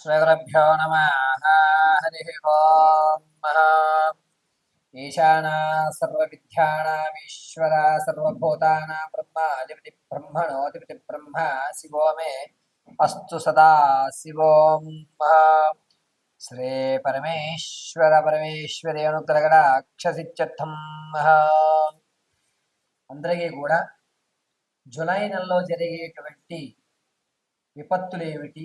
श्रीगुरुभ्यो नमः हरिः ओम् ईशाना सर्वविद्यानामीश्वरा सर्वभूतानां ब्रह्माधिपति ब्रह्मणोऽधिपति ब्रह्म शिवो मे अस्तु सदा शिवोम् శ్రీ పరమేశ్వర పరమేశ్వరి అనుగ్రహడాక్షసిత్యర్థం అందరికీ కూడా జులై నెలలో జరిగేటువంటి విపత్తులు ఏమిటి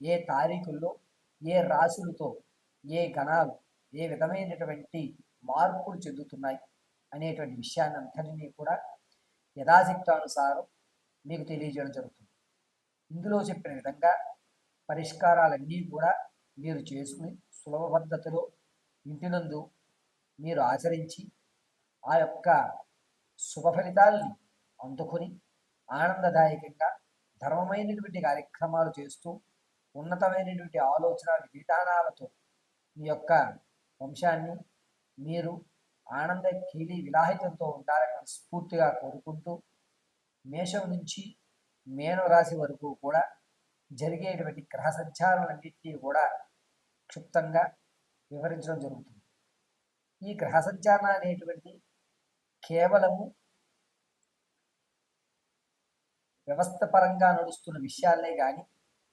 ఏ తారీఖుల్లో ఏ రాశులతో ఏ గణాలు ఏ విధమైనటువంటి మార్పులు చెందుతున్నాయి అనేటువంటి విషయాన్ని అంతటినీ కూడా యథాశక్తానుసారం మీకు తెలియజేయడం జరుగుతుంది. ఇందులో చెప్పిన విధంగా పరిష్కారాలన్నీ కూడా మీరు చేసుకుని సులభ పద్ధతిలో ఇంటినందు మీరు ఆచరించి ఆ యొక్క శుభ ఫలితాలని అందుకొని ఆనందదాయకంగా ధర్మమైనటువంటి కార్యక్రమాలు చేస్తూ ఉన్నతమైనటువంటి ఆలోచన విధానాలతో మీ యొక్క వంశాన్ని మీరు ఆనంద కీలి విలాహితంతో ఉండాలని స్ఫూర్తిగా కోరుకుంటూ మేషం నుంచి మేను రాశి వరకు కూడా జరిగేటువంటి గ్రహ సంచారాలన్నింటినీ కూడా క్షుప్తంగా వివరించడం జరుగుతుంది. ఈ గ్రహ సంచారణ అనేటువంటిది కేవలము వ్యవస్థ పరంగా నడుస్తున్న విషయాలే కానీ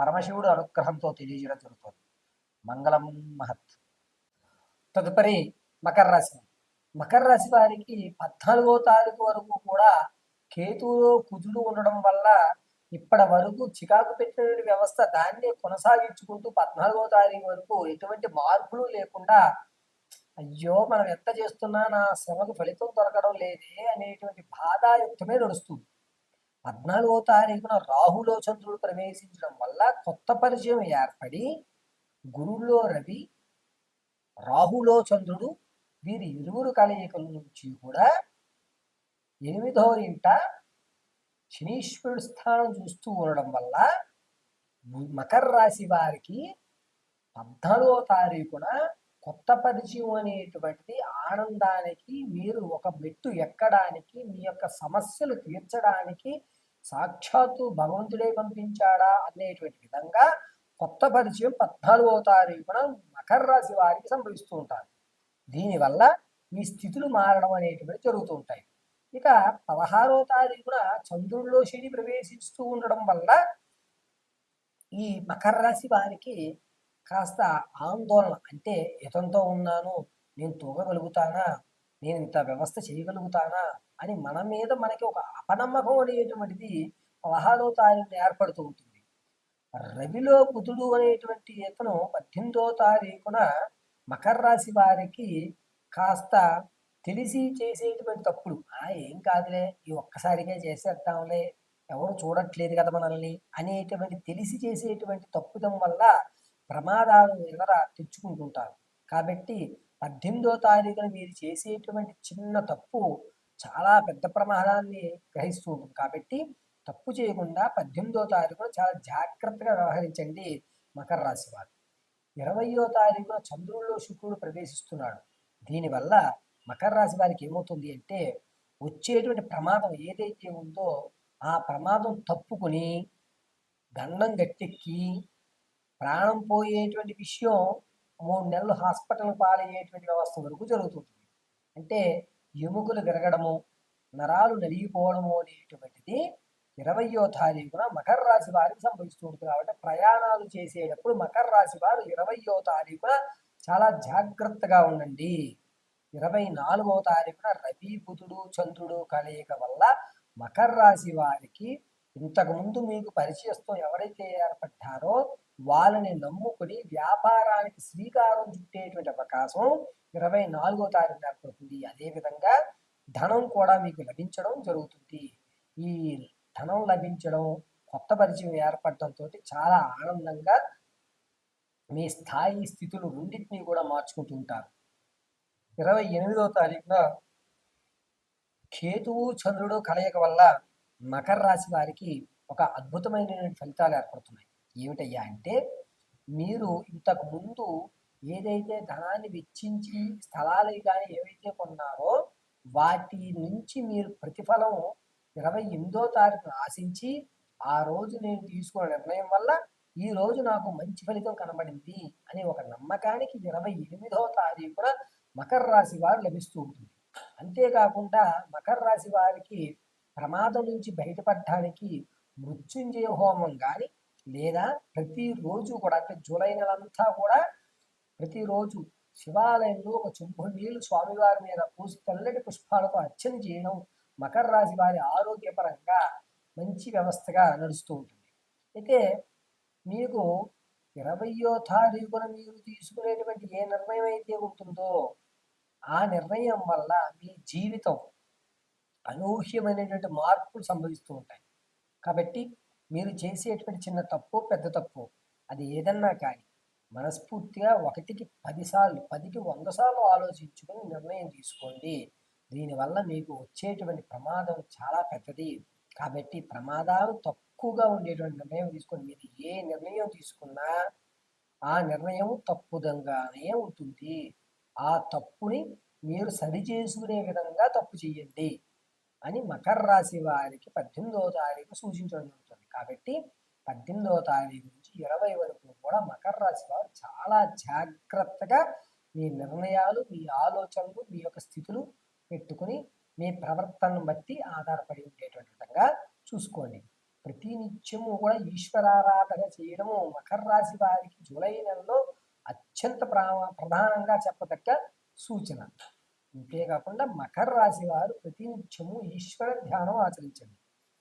పరమశివుడు అనుగ్రహంతో తెలియజేయడం జరుగుతుంది. మంగళం మహత్. తదుపరి మకర రాశి. మకర రాశి వారికి పద్నాలుగో తారీఖు వరకు కూడా కేతువులో కుజుడు ఉండడం వల్ల ఇప్పటి వరకు చికాకు పెట్టిన వ్యవస్థ దాన్ని కొనసాగించుకుంటూ పద్నాలుగో తారీఖు వరకు ఎటువంటి మార్పులు లేకుండా అయ్యో మనం ఎంత చేస్తున్నా నా శ్రమకు ఫలితం దొరకడం లేదే అనేటువంటి బాధాయుక్తమే నడుస్తుంది. పద్నాలుగో తారీఖున రాహులో చంద్రుడు ప్రవేశించడం వల్ల కొత్త పరిచయం ఏర్పడి గురువులో రవి రాహులో చంద్రుడు వీరి ఇరువురు కలయికల నుంచి కూడా ఎనిమిదో ఇంట శనీశ్వరుడు స్థానం చూస్తూ ఉండడం వల్ల మకర రాశి వారికి పద్నాలుగో తారీఖున కొత్త పరిచయం అనేటువంటిది ఆనందానికి మీరు ఒక మెట్టు ఎక్కడానికి మీ యొక్క సమస్యలు తీర్చడానికి సాక్షాత్తు భగవంతుడే పంపించాడా అనేటువంటి విధంగా కొత్త పరిచయం పద్నాలుగో తారీఖున మకర రాశి వారికి సంభవిస్తూ ఉంటారు. దీనివల్ల మీ స్థితులు మారడం అనేటువంటి జరుగుతూ ఉంటాయి. ఇక పదహారో తారీఖున చంద్రుల్లో శని ప్రవేశిస్తూ ఉండడం వల్ల ఈ మకర రాశి వారికి కాస్త ఆందోళన అంటే ఇతంతో ఉన్నాను నేను తూగగలుగుతానా నేను ఇంత వ్యవస్థ చేయగలుగుతానా అని మన మీద మనకి ఒక అపనమ్మకం అనేటువంటిది పదహారో తారీఖున ఏర్పడుతూ ఉంటుంది. రవిలో బుధుడు అనేటువంటి ఇతను పద్దెనిమిదో తారీఖున మకర రాశి వారికి కాస్త తెలిసి చేసేటువంటి తప్పుడు ఆ ఏం కాదులే ఈ ఒక్కసారిగా చేసేద్దాంలే ఎవరు చూడట్లేదు కదా మనల్ని అనేటువంటి తెలిసి చేసేటువంటి తప్పుదం వల్ల ప్రమాదాలు ఎదర తెచ్చుకుంటుంటారు. కాబట్టి పద్దెనిమిదో తారీఖున మీరు చేసేటువంటి చిన్న తప్పు చాలా పెద్ద ప్రమాదాన్ని గ్రహిస్తూ ఉంటుంది. కాబట్టి తప్పు చేయకుండా పద్దెనిమిదో తారీఖున చాలా జాగ్రత్తగా వ్యవహరించండి మకర రాశి వారు. ఇరవయో తారీఖున చంద్రుల్లో శుక్రుడు ప్రవేశిస్తున్నాడు. దీనివల్ల మకర రాశి వారికి ఏమవుతుంది అంటే వచ్చేటువంటి ప్రమాదం ఏదైతే ఉందో ఆ ప్రమాదం తప్పుకొని దండం గట్టెక్కి ప్రాణం పోయేటువంటి విషయం మూడు నెలలు హాస్పిటల్ పాలయ్యేటువంటి వ్యవస్థ వరకు జరుగుతుంది. అంటే ఎముకలు విరగడము నరాలు నలిగిపోవడము అనేటువంటిది ఇరవయో తారీఖున మకర రాశి వారికి సంభవిస్తుంది కాబట్టి ప్రయాణాలు చేసేటప్పుడు మకర రాశి వారు ఇరవయో తారీఖున చాలా జాగ్రత్తగా ఉండండి. ఇరవై నాలుగో తారీఖున రవి బుధుడు చంద్రుడు కలయిక వల్ల మకర రాశి వారికి ఇంతకుముందు మీకు పరిచయస్తో ఎవరైతే ఏర్పడ్డారో వాళ్ళని నమ్ముకుని వ్యాపారానికి శ్రీకారం చుట్టేటువంటి అవకాశం ఇరవై నాలుగో తారీఖు ఏర్పడుతుంది అదేవిధంగా ధనం కూడా మీకు లభించడం జరుగుతుంది. ఈ ధనం లభించడం కొత్త పరిచయం ఏర్పడటంతో చాలా ఆనందంగా మీ స్థాయి స్థితులు రెండింటినీ కూడా మార్చుకుంటూ ఉంటారు. ఇరవై ఎనిమిదో తారీఖున కేతువు చంద్రుడు కలయిక వల్ల మకర రాశి వారికి ఒక అద్భుతమైన ఫలితాలు ఏర్పడుతున్నాయి. ఏమిటయ్యా అంటే మీరు ఇంతకు ముందు ఏదైతే ధనాన్ని వెచ్చించి స్థలాలు కానీ ఏవైతే కొన్నారో వాటి నుంచి మీరు ప్రతిఫలం ఇరవై ఎనిమిదో తారీఖున ఆశించి ఆ రోజు నేను తీసుకున్న నిర్ణయం వల్ల ఈ రోజు నాకు మంచి ఫలితం కనబడింది అనే ఒక నమ్మకానికి ఇరవై ఎనిమిదవ తారీఖున మకర రాశి వారు లభిస్తూ ఉంటుంది. అంతేకాకుండా మకర రాశి వారికి ప్రమాదం నుంచి బయటపడడానికి మృత్యుంజయ హోమం కానీ లేదా ప్రతిరోజు కూడా అంటే జూలై నెలంతా కూడా ప్రతిరోజు శివాలయంలో ఒక చెంబు నీళ్ళు స్వామివారి మీద పూసి తెల్లటి పుష్పాలతో అర్చన చేయడం మకర రాశి వారి ఆరోగ్యపరంగా మంచి వ్యవస్థగా నడుస్తూ ఉంటుంది. అయితే మీకు ఇరవయో తారీఖున మీరు తీసుకునేటువంటి ఏ నిర్ణయం అయితే ఉంటుందో ఆ నిర్ణయం వల్ల మీ జీవితం అనూహ్యమైనటువంటి మార్పులు సంభవిస్తూ ఉంటాయి. కాబట్టి మీరు చేసేటువంటి చిన్న తప్పు పెద్ద తప్పు అది ఏదన్నా కానీ మనస్ఫూర్తిగా ఒకటికి పదిసార్లు పదికి వంద సార్లు ఆలోచించుకొని నిర్ణయం తీసుకోండి. దీనివల్ల మీకు వచ్చేటువంటి ప్రమాదం చాలా పెద్దది. కాబట్టి ప్రమాదాలు తక్కువగా ఉండేటువంటి నిర్ణయం తీసుకొని మీరు ఏ నిర్ణయం తీసుకున్నా ఆ నిర్ణయం తప్పుదంగానే ఉంటుంది. ఆ తప్పుని మీరు సరి చేసుకునే విధంగా తప్పు చేయండి అని మకర రాశి వారికి పద్దెనిమిదవ తారీఖు సూచించడం కాబట్టి పద్దెనిమిదవ తారీఖు నుంచి ఇరవై వరకు కూడా మకర రాశి వారు చాలా జాగ్రత్తగా మీ నిర్ణయాలు మీ ఆలోచనలు మీ యొక్క స్థితులు పెట్టుకుని మీ ప్రవర్తనను బట్టి ఆధారపడి ఉండేటువంటి విధంగా చూసుకోండి. ప్రతి నిత్యము కూడా ఈశ్వరారాధన చేయడము మకర రాశి వారికి జూలై నెలలో అత్యంత ప్రా ప్రధానంగా చెప్పదగ్గ సూచన. అంతేకాకుండా మకర రాశి వారు ప్రతి నిత్యము ఈశ్వర ధ్యానం ఆచరించండి.